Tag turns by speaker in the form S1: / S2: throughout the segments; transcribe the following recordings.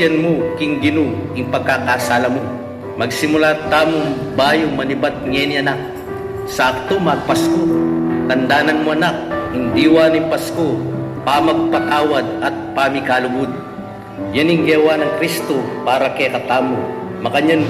S1: siyan mo, king ginu, ing pagkakasala mo. Magsimula tamong bayo manibat ngayon anak. Sakto magpasko. Tandanan mo anak, hindi ni Pasko, pamagpatawad at pamikalugod. Yan ang gawa ng Kristo para kay katamo. Makanyan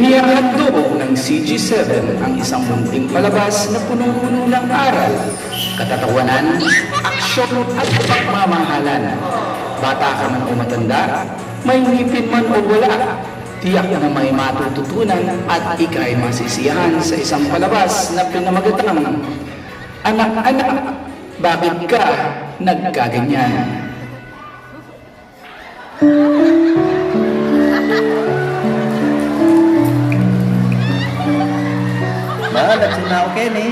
S2: Inihahandog ng CG7 ang isang munting palabas na punong-puno ng aral, katatawanan, aksyon at pagmamahalan. Bata ka man o matanda, may ngipin man o wala, tiyak na may matututunan at ikay masisiyahan sa isang palabas na pinamagatang Anak-anak, bakit ka nagkaganyan?
S1: Mahal at na ako, Kenny.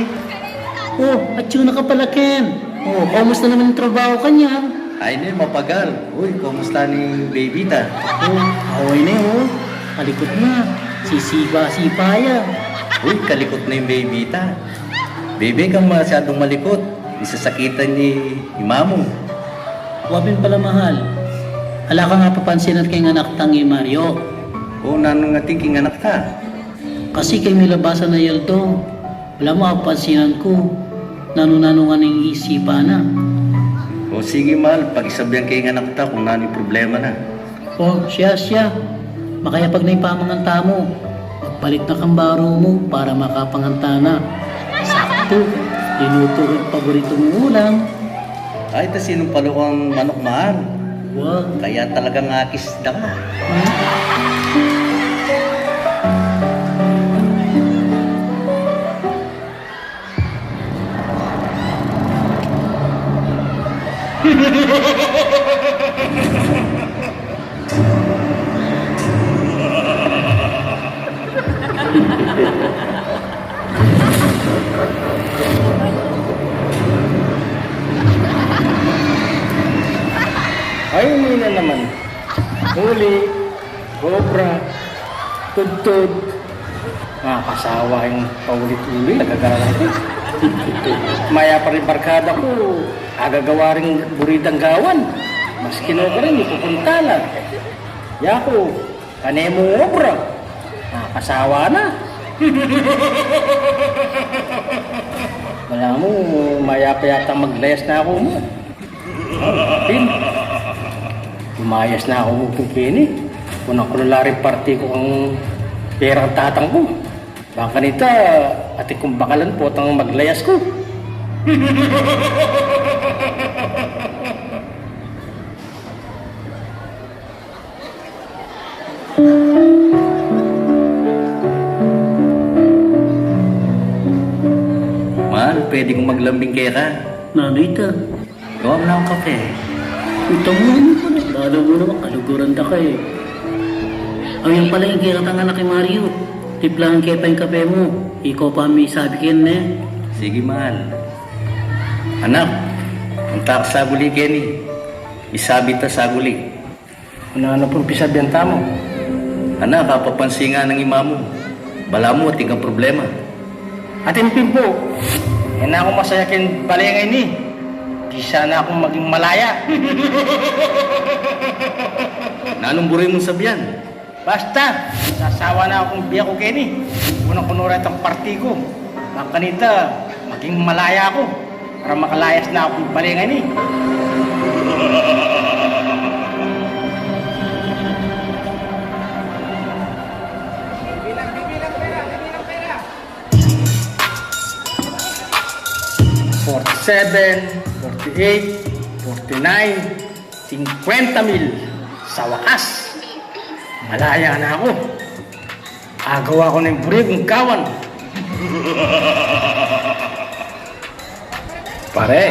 S3: Oh, at yun na ka pala, Ken. Oh, kamusta naman yung trabaho kanya?
S1: Ay na mapagal. Uy, kumusta ni baby ta?
S3: Oh, away na yun, oh. Kalikot na. Sisipa-sipa yan.
S1: Uy, kalikot na yung baby ta. Baby kang masyadong malikot. Isasakitan ni imamo.
S3: Wabin pala mahal. Ala ka nga papansin at kay anak tangi Mario.
S1: O nanong nga thinking anak ta.
S3: Kasi kay milabasan na yeldo. Wala mo kapansinan ko. Nano-nano nga ng isipa na.
S1: O sige mahal, pag-isabihan kay anak ta kung nani problema na.
S3: Oh, siya siya. Makaya pag naipamangan tamo, magpalit na kang baro mo para makapanganta na. Sakto, linuto rin paborito mong ulam.
S1: Ay, ta sinong palukang manok mahal.
S3: Wag.
S1: Kaya talagang akis da ka.
S4: Ay, hindi na naman. Huli, cobra, tudtod. Nakakasawa yung paulit-ulit. Nagagala natin. Maya pa rin barkada ko. Agagawa rin buridang gawan. Mas kinuha ka rin, ipupunta lang. Yako, kanemo obra. Nakakasawa na. Wala mo, maya pa yata maglayas na ako mo. Pin. Umayas na ako mo kini. Unang kululari party ko ang perang tatang ko. Baka nita, ati kong bakalan po tang maglayas ko.
S1: Mahal, pwede kong maglambing ka.
S3: Nanita,
S1: Gawa mo na akong kape.
S3: ito mo ano ko na. Lalo mo naman, kaluguran da ka eh. Ang yan pala yung kaya kang anak kay Mario. Tiplahan kaya pa yung kape mo. Ikaw pa may sabi kayo na eh.
S1: Sige, mahal. Anak, ang takas sa guli, Kenny. Isabi ta sa guli.
S4: Ano ano pong pisabihan tamo?
S1: Anak, kapapansin nga ng ima mo. Bala mo, at ikaw problema.
S4: Atin pin po. Yan na ako masaya kin balengay ni. Di sana akong maging malaya.
S1: Nanong mong sabihan?
S4: Basta, sasawa na akong biya ko Kenny. Unang kunurat ang party ko. Ang maging malaya ako. Para makalayas na akong balengay ni. Forty-seven, forty-eight, forty-nine, 50 mil. Sa wakas, malaya na ako. Agaw ako ng burigong kawan. Pare,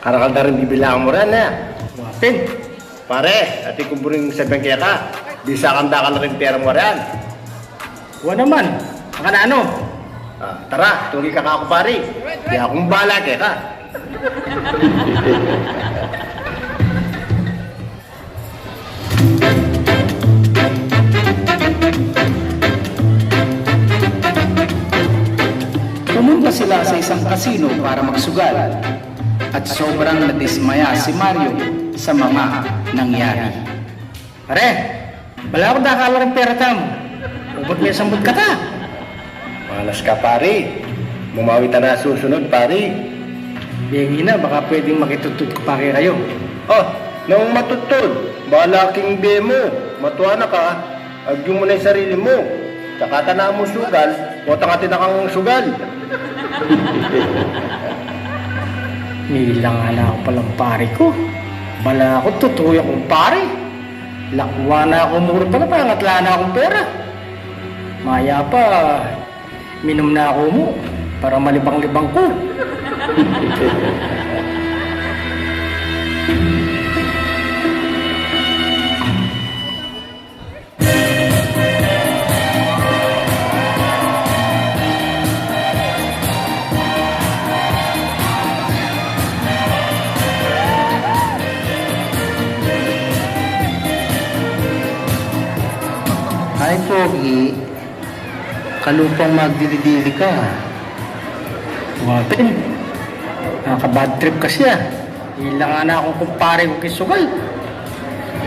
S4: karakal na rin bibilangan mo rin na. Wapin. Pare, ati ko buring sabihin kaya ka. Bisa kanda ka na rin pera mo rin. Huwag naman. Ang na ano? Ah, tara, tuloy ka ka ako pare. Di akong bala kaya ka.
S2: Pumunta sila sa isang kasino para magsugal at sobrang nadismaya si Mario sa mga nangyari.
S4: Pare, wala akong nakala ng pera tam. Ubot may sambot ka ta. Malas ka pare. Mumawi ta na susunod pare. Bihingi na, baka pwedeng makitutod ko pa kayo. Oh, nung matutod, bahala king be mo. Matuwa na ka, agyo mo na yung sarili mo. Tsaka tana mo sugal, o tangati na kang sugal. Nilang na ako palang pare ko. Bala ako, totoo akong pare. Lakwa na ako muro pala, pangatla na akong pera. Maya pa, minom na ako mo para malibang-libang ko.
S3: Kalupang magdidili ka.
S4: Wapin, nakaka-bad trip kasi ah. Ilang na akong kumpare ko kisugal.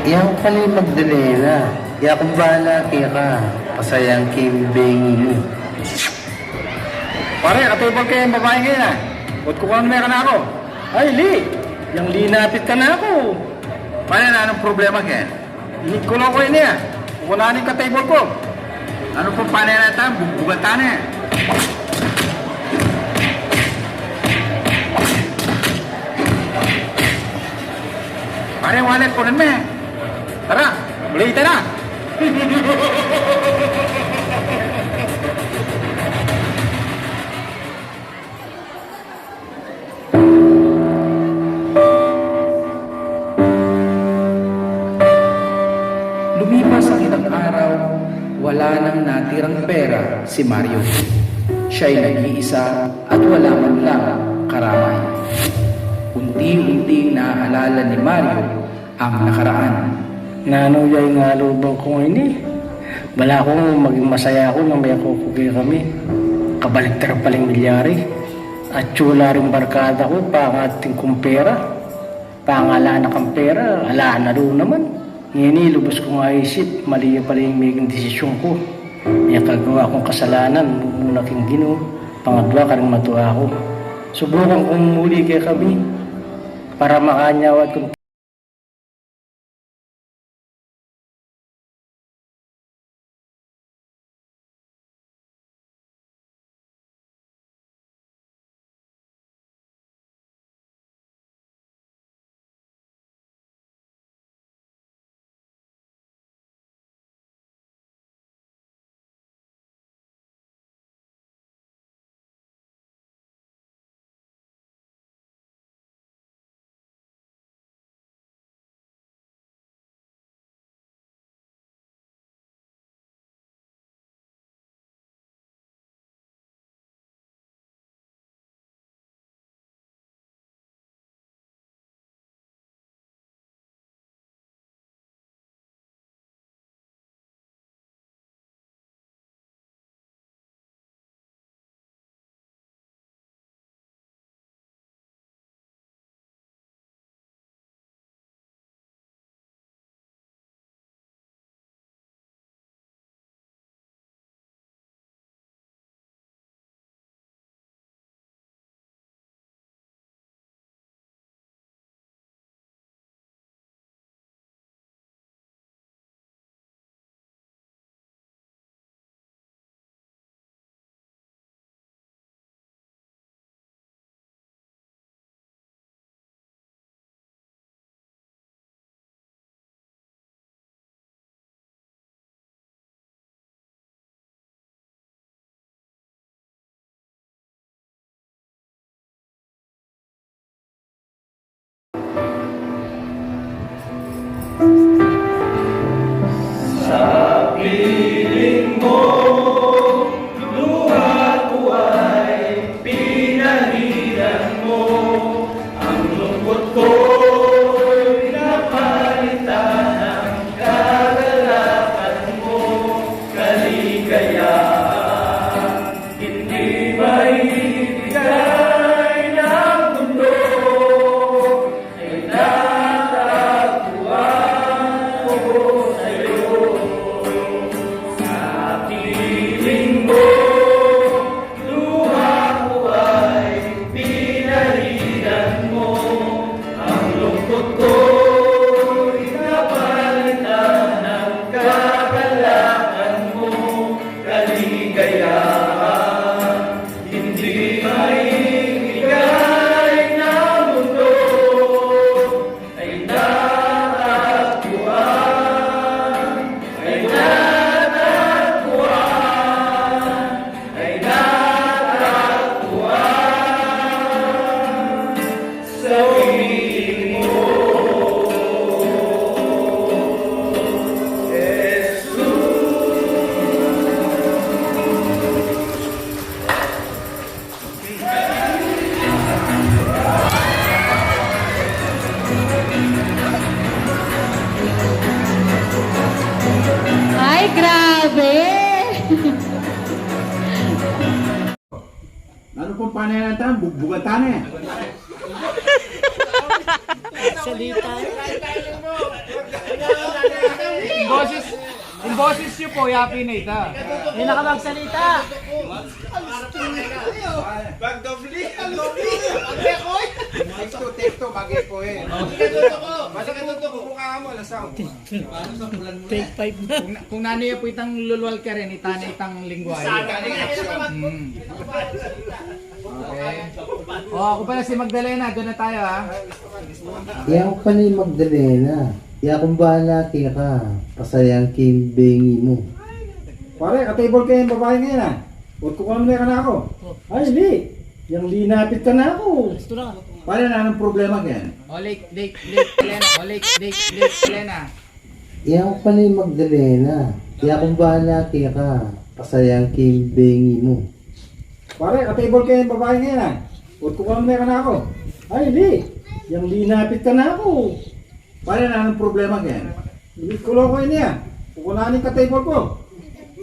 S3: Iyaw pala yung Magdalena. Kaya kung bahala kaya ka. Pasayang kimbengi mo.
S4: Pare, katubag kayo yung babae ngayon ah. Ba't ko kung meron ako? Ay, Li! Yung Li napit ka na ako.
S2: Paano na anong problema kaya?
S4: Hindi ko lang ko yun eh. Kukunanin ka table ko.
S2: Ano na ito? Bugatan eh. Pare, wallet ko rin eh.
S4: Tara, ulit na.
S2: Lumipas ang wala nang natirang pera si Mario. Siya'y nag-iisa at wala man lang karamay. Unti-unting naaalala ni Mario ang nakaraan.
S4: Nano yay nga lubang ko ngayon eh. Bala ko maging masaya ako nang may kukugi kami. Kabaligtar paling milyari. At tsula rin barkada ko, pangating kong pera. Pangala na kang pera, ala na doon naman. Ngayon lubos ko nga isip, mali pala yung maging desisyon ko. May kagawa akong kasalanan, muna king gino. Pangadwa ka rin matuwa ako. Subukan kong muli kay kami para makanyawat kong
S1: Ano pong pananatan? Bugbugan tana eh.
S5: Yung boses, yung boses niyo po, yapi na ita.
S3: Hindi na ka magsalita.
S1: Tekto, tekto, bagay po eh. Basta ka tutok, mukha mo, lasaw.
S3: Take five na.
S5: Kung, kung nanoy po itang lulwal ka rin, itana itang lingwahe. Mm. Okay. O, ako pala si Magdalena, doon na tayo ha.
S4: Iya ko pa ni Magdalena. Iya kung bahala kaya ka. Pasayang kimbengi mo.
S1: Pare, ka-table kayo yung babae ngayon ah. Huwag ko kung ka na ako.
S6: Ay, hindi. Yang linapit ka na ako.
S3: Gusto na.
S1: Pare, na anong problema ngayon?
S5: O, Lake, Lake, Lake, Lena. O, Lake, Lake, Lake, Lena.
S4: Iya ko pa ni Magdalena. Iya kung bahala kaya ka. Pasayang kimbengi mo.
S1: Pare, ka-table kayo yung babae ngayon ah. Huwag ko kung ka na ako.
S6: Ay, hindi. Yang linapit ka na ako.
S1: Pare, na anong problema ngayon? Hindi ko lang ko niya. Kukunanin ka-table ko.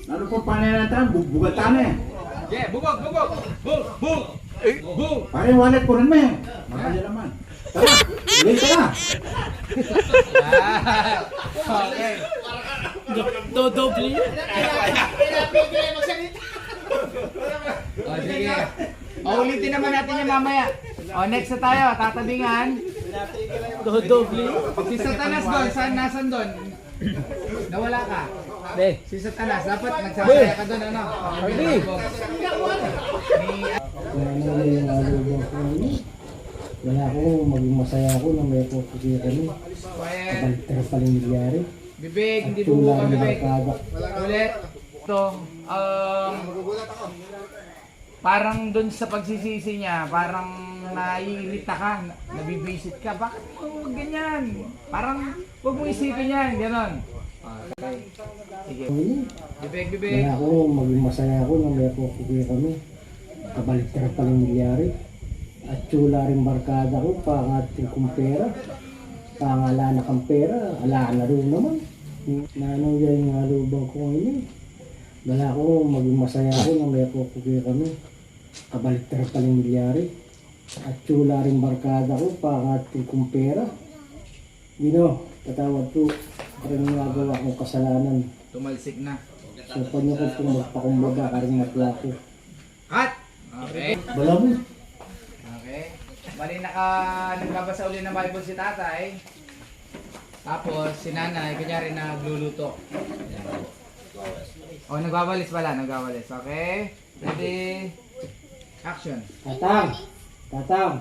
S1: Ano pong pananatan? Bugbugan tana eh.
S5: Yeah, bubog, bubog. Bug, bug. Bug.
S1: Pare, wallet ko rin mo eh. Mahal yan naman. Tara, ulit ka na.
S5: Ah, okay.
S3: Dodoble.
S5: O, sige. O, ulitin naman natin yung mamaya. O, next na tayo, tatabingan.
S3: Dodoble.
S5: Si Satanas doon, saan nasan doon? Nawala ka.
S6: Hindi.
S5: Si Satanas, dapat nagsasaya ka doon, ano?
S6: Hindi.
S4: Wala ko, maging masaya ako na may ako kaya kami.
S5: Quiet.
S4: Kabaliktad pa rin nangyari.
S5: Bibig, hindi
S4: At
S5: bubo
S4: tula
S5: ka,
S4: ng
S5: bibig. Ulit. Ito, um, parang doon sa pagsisisi niya, parang naiirita ka, na- nabibisit ka. Bakit mo ganyan? Parang huwag mo isipin yan, ganon. Okay. Bibig, bibig.
S4: Wala ko, maging masaya ako na may ako kaya kami. Kabaliktad pa rin nangyari. At tsula rin barkada ko, pangating kong pera. Pangala na kang pera, ala na rin naman. Nanong yan yung alubang ko ngayon. Wala ko, maging masaya ako na may ako kaya kami. Kabaliktad pa rin nangyari. At tsula rin barkada ko, pangating kong pera. Gino, tatawad ko. Parang nagawa kong kasalanan.
S5: Tumalsik na.
S4: So, paano ko kung magpakumbaga, karang matwa ko.
S5: Cut! Okay.
S4: Wala mo.
S5: Okay. Bali naka nagbabasa uli ng Bible si tatay. Tapos si nanay, kunyari nagluluto. O, nagwawalis pala, nagwawalis. Okay? Ready? Action.
S4: Tatang! Tatang!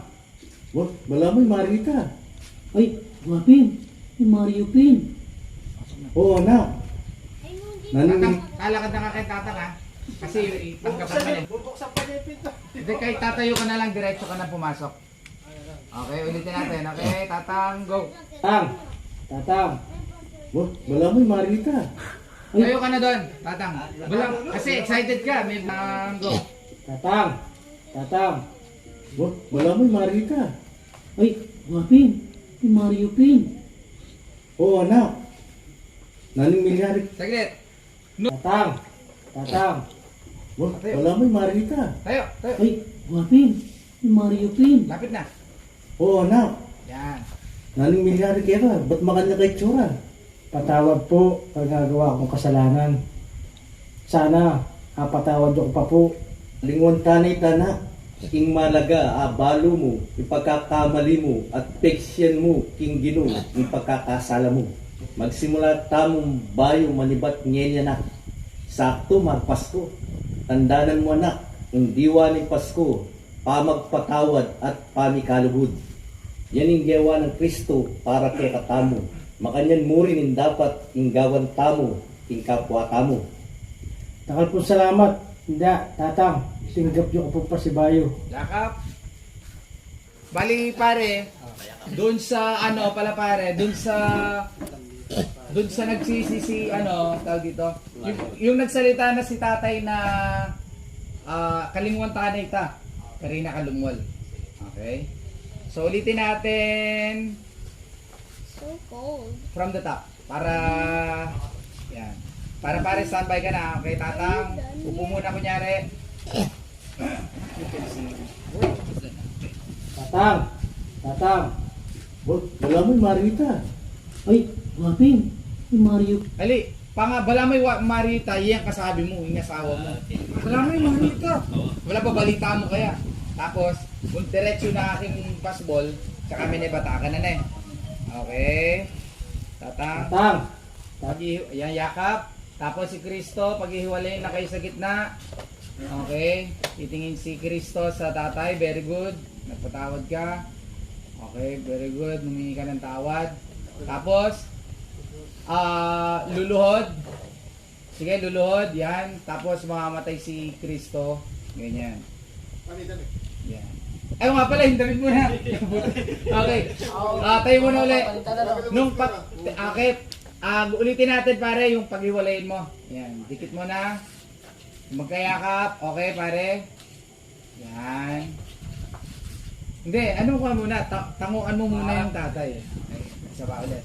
S1: Wag, wala mo yung Marita.
S3: Ay, Wapin. Yung Mario Pin.
S1: Oo, anak.
S5: Tatang,
S1: Naning,
S5: talakad na ka kay tatang ha. Kasi tanggapan ka niya. Hindi, kahit tatayo ka na lang, diretso ka na pumasok. Okay, ulitin natin. Okay, tatang, go.
S4: Tatang! Tatang!
S1: wag, wala mo yung Marita.
S5: Tayo ka na doon, tatang. Walang, kasi excited ka, may uh, go.
S4: Tatang! Tatang!
S1: Wag, wala mo yung Marita.
S3: Ay, Wapin. Yung Mario Pin.
S1: Oo, anak. Naning milyari.
S5: Saglit.
S4: Tatang! Tatang!
S1: Wag, wala mo yung Marita.
S5: Tayo, tayo.
S3: Ay, Wapin. Yung Mario Pin.
S5: Lapit na.
S1: Oo, anak.
S5: Yan.
S1: Naning milyari kaya ka. Ba't makanya kay tsura?
S4: Patawad po pag nagawa akong kasalanan. Sana, kapatawad ko pa po.
S1: Lingon tanay tana. King malaga, abalo mo, ipagkakamali mo, at peksyan mo, king gino, ipagkakasala mo. Magsimula tamong bayo manibat ngenya na. Sakto magpasko. Tandanan mo anak, ang diwa ni Pasko, pamagpatawad at pamikaluhod. Yan ang gawa ng Kristo para kay katamo. Makanyan mo rin dapat inggawan tamo, king kapwa tamo.
S4: Takal po salamat. Hindi, tatang. Tinggap niyo ko po pa si Bayo.
S5: Lakap. Bali pare, doon sa ano pala pare, doon sa doon sa nagsisisi ano, tawag dito. Yung, yung nagsalita na si tatay na ah kalingwan tanay ta. Karina Kalungwal. Okay? So ulitin natin
S7: So cold.
S5: from the top para yan. Para pare standby ka na. Okay, tatang. Upo muna kunyari.
S8: Tatang! Tatang!
S6: Oh, wala mo yung Marita.
S3: Ay, Waping, yung Mario.
S5: Ali, panga, bala may wa, Marita, yan kasabi mo, yung asawa mo. Bala may Marita. Wala pa balita mo kaya. Tapos, kung diretso na aking pasbol, tsaka may batakan na na eh. Okay. Tatang.
S8: Tatang!
S5: Pag yan yakap. Tapos si Kristo, paghihiwalay na kayo sa gitna. Okay. Titingin si Kristo sa tatay. Very good. Nagpatawad ka. Okay, very good. Humingi ka ng tawad. Tapos, ah luluhod. Sige, luluhod. Yan. Tapos mamamatay si Kristo. Ganyan. Yan. Ay, nga pala, damit mo na. okay. Ah, tayo mo na ulit. Nung pag... Okay. Ah, ulitin natin pare yung paghiwalayin mo. Yan. Dikit mo na. Magkayakap. Okay, pare. Yan. Hindi, ano ka muna? Ta- tanguan mo muna yung tatay. Okay. Isa pa ulit.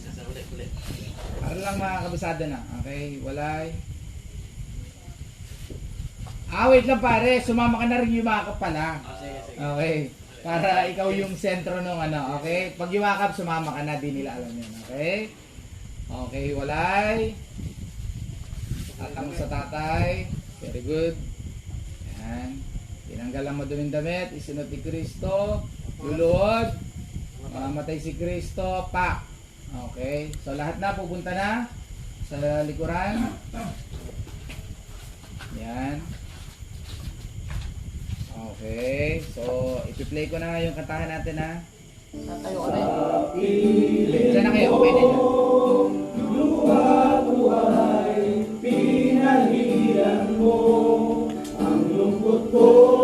S5: Para lang makakabisado na. Okay, walay. Ah, wait lang pare. Sumama ka na rin yumakap pala. Okay. Para ikaw yung sentro ng ano, okay? Pag yumakap, sumama ka na, di nila alam yun, okay? Okay, walay. Tatang sa tatay. Very good. Yan. Tinanggal ang maduming damit. Isinot ni Kristo. Luluhod. Mamatay si Kristo. Pa. Okay. So lahat na pupunta na sa likuran. Yan. Okay. So, ipi-play ko na yung kantahan natin ha. Tatayo ka na. Diyan na kayo. Okay na dyan pinahiran mo ang lungkot ko.